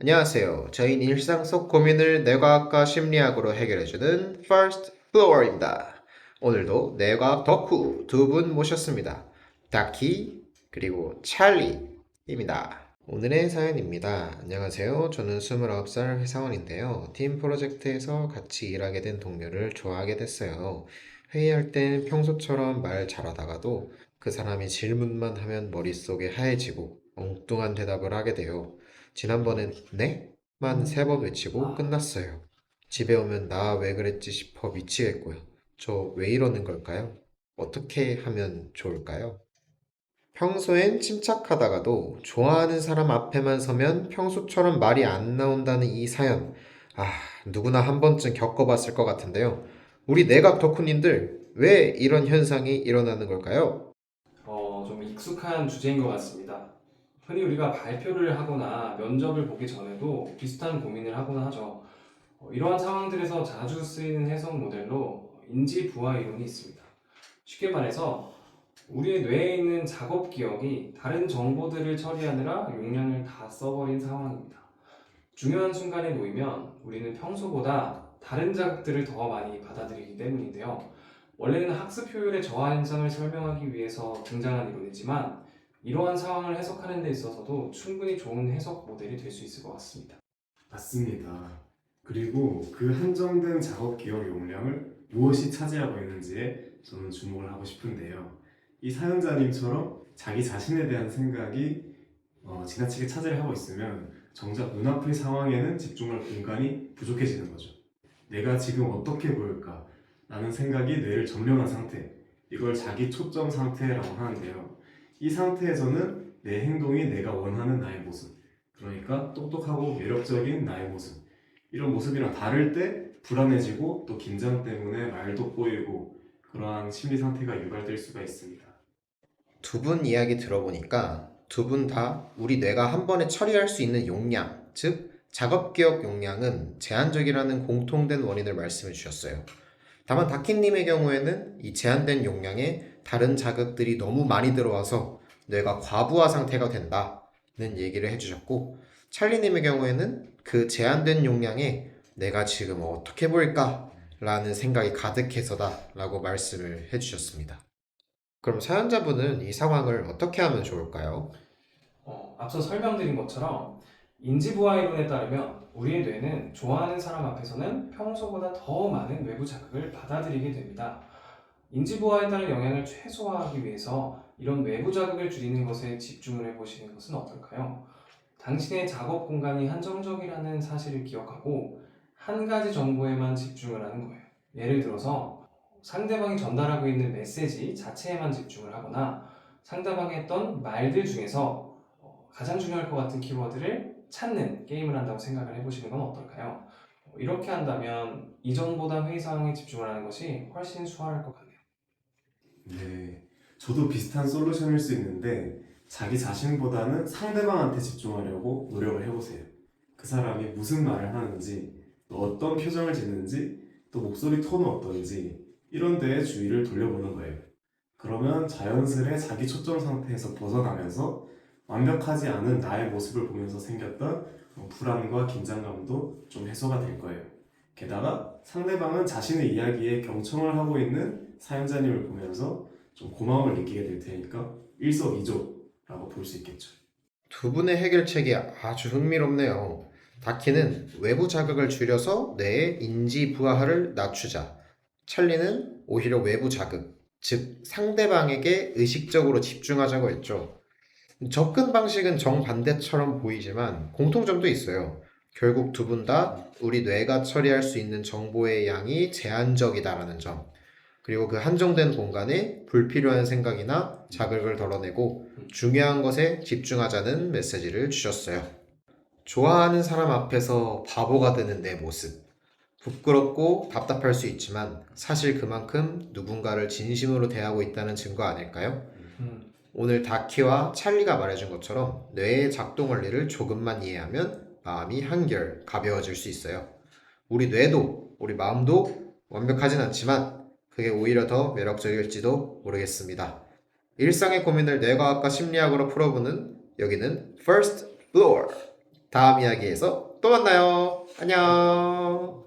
안녕하세요. 저희는 일상 속 고민을 뇌과학과 심리학으로 해결해주는 First Floor입니다. 오늘도 뇌과학 덕후 두 분 모셨습니다. 다키 그리고 찰리입니다. 오늘의 사연입니다. 안녕하세요. 저는 29살 회사원인데요. 팀 프로젝트에서 같이 일하게 된 동료를 좋아하게 됐어요. 회의할 땐 평소처럼 말 잘하다가도 그 사람이 질문만 하면 머릿속에 하얘지고 엉뚱한 대답을 하게 돼요. 지난번엔 네? 만 세 번 외치고 끝났어요. 집에 오면 나 왜 그랬지 싶어 미치겠고요. 저 왜 이러는 걸까요? 어떻게 하면 좋을까요? 평소엔 침착하다가도 좋아하는 사람 앞에만 서면 평소처럼 말이 안 나온다는 이 사연. 아, 누구나 한 번쯤 겪어봤을 것 같은데요. 우리 내각 덕후님들, 왜 이런 현상이 일어나는 걸까요? 어, 좀 익숙한 주제인 것 같습니다. 흔히 우리가 발표를 하거나 면접을 보기 전에도 비슷한 고민을 하곤 하죠. 어, 이러한 상황들에서 자주 쓰이는 해석 모델로 인지 부하 이론이 있습니다. 쉽게 말해서 우리의 뇌에 있는 작업 기억이 다른 정보들을 처리하느라 용량을 다 써버린 상황입니다. 중요한 순간에 놓이면 우리는 평소보다 다른 자극들을 더 많이 받아들이기 때문인데요. 원래는 학습 효율의 저하 현상을 설명하기 위해서 등장한 이론이지만 이러한 상황을 해석하는 데 있어서도 충분히 좋은 해석 모델이 될 수 있을 것 같습니다. 맞습니다. 그리고 그 한정된 작업 기억 용량을 무엇이 차지하고 있는지에 저는 주목을 하고 싶은데요. 이 사연자님처럼 자기 자신에 대한 생각이 어, 지나치게 차지를 하고 있으면 정작 눈앞의 상황에는 집중할 공간이 부족해지는 거죠. 내가 지금 어떻게 보일까? 라는 생각이 뇌를 점령한 상태. 이걸 자기 초점 상태라고 하는데요. 이 상태에서는 내 행동이 내가 원하는 나의 모습. 그러니까 똑똑하고 매력적인 나의 모습. 이런 모습이랑 다를 때 불안해지고 또 긴장 때문에 말도 꼬이고 그러한 심리 상태가 유발될 수가 있습니다. 두 분 이야기 들어보니까 두 분 다 우리 뇌가 한 번에 처리할 수 있는 용량, 즉 작업 기억 용량은 제한적이라는 공통된 원인을 말씀해 주셨어요. 다만 다키님의 경우에는 이 제한된 용량에 다른 자극들이 너무 많이 들어와서 뇌가 과부하 상태가 된다는 얘기를 해주셨고 찰리님의 경우에는 그 제한된 용량에 내가 지금 어떻게 보일까? 라는 생각이 가득해서다 라고 말씀을 해주셨습니다. 그럼 사연자분은 이 상황을 어떻게 하면 좋을까요? 어, 앞서 설명드린 것처럼 인지 부하 이론에 따르면 우리의 뇌는 좋아하는 사람 앞에서는 평소보다 더 많은 외부 자극을 받아들이게 됩니다. 인지 부하에 따른 영향을 최소화하기 위해서 이런 외부 자극을 줄이는 것에 집중을 해보시는 것은 어떨까요? 당신의 작업 공간이 한정적이라는 사실을 기억하고 한 가지 정보에만 집중을 하는 거예요. 예를 들어서 상대방이 전달하고 있는 메시지 자체에만 집중을 하거나 상대방이 했던 말들 중에서 어, 가장 중요할 것 같은 키워드를 찾는 게임을 한다고 생각을 해보시는 건 어떨까요? 어, 이렇게 한다면 이전보다 회의 상황에 집중을 하는 것이 훨씬 수월할 것 같네요. 네. 저도 비슷한 솔루션일 수 있는데 자기 자신보다는 상대방한테 집중하려고 노력을 해보세요. 그 사람이 무슨 말을 하는지, 또 어떤 표정을 짓는지, 또 목소리 톤은 어떤지 이런 데에 주의를 돌려보는 거예요. 그러면 자연스레 자기 초점 상태에서 벗어나면서 완벽하지 않은 나의 모습을 보면서 생겼던 어, 불안과 긴장감도 좀 해소가 될 거예요. 게다가 상대방은 자신의 이야기에 경청을 하고 있는 사연자님을 보면서 좀 고마움을 느끼게 될 테니까 일석이조라고 볼 수 있겠죠. 두 분의 해결책이 아주 흥미롭네요. 다키는 외부 자극을 줄여서 뇌의 인지 부하를 낮추자. 찰리는 오히려 외부 자극, 즉 상대방에게 의식적으로 집중하자고 했죠. 접근 방식은 정반대처럼 보이지만 공통점도 있어요. 결국 두 분 다 우리 뇌가 처리할 수 있는 정보의 양이 제한적이다라는 점. 그리고 그 한정된 공간에 불필요한 생각이나 자극을 덜어내고 중요한 것에 집중하자는 메시지를 주셨어요. 좋아하는 사람 앞에서 바보가 되는 내 모습. 부끄럽고 답답할 수 있지만 사실 그만큼 누군가를 진심으로 대하고 있다는 증거 아닐까요? 음, 오늘 다키와 찰리가 말해준 것처럼 뇌의 작동 원리를 조금만 이해하면 마음이 한결 가벼워질 수 있어요. 우리 뇌도 우리 마음도 완벽하진 않지만 그게 오히려 더 매력적일지도 모르겠습니다. 일상의 고민을 뇌과학과 심리학으로 풀어보는 여기는 First Floor 다음 이야기에서 또 만나요. 안녕.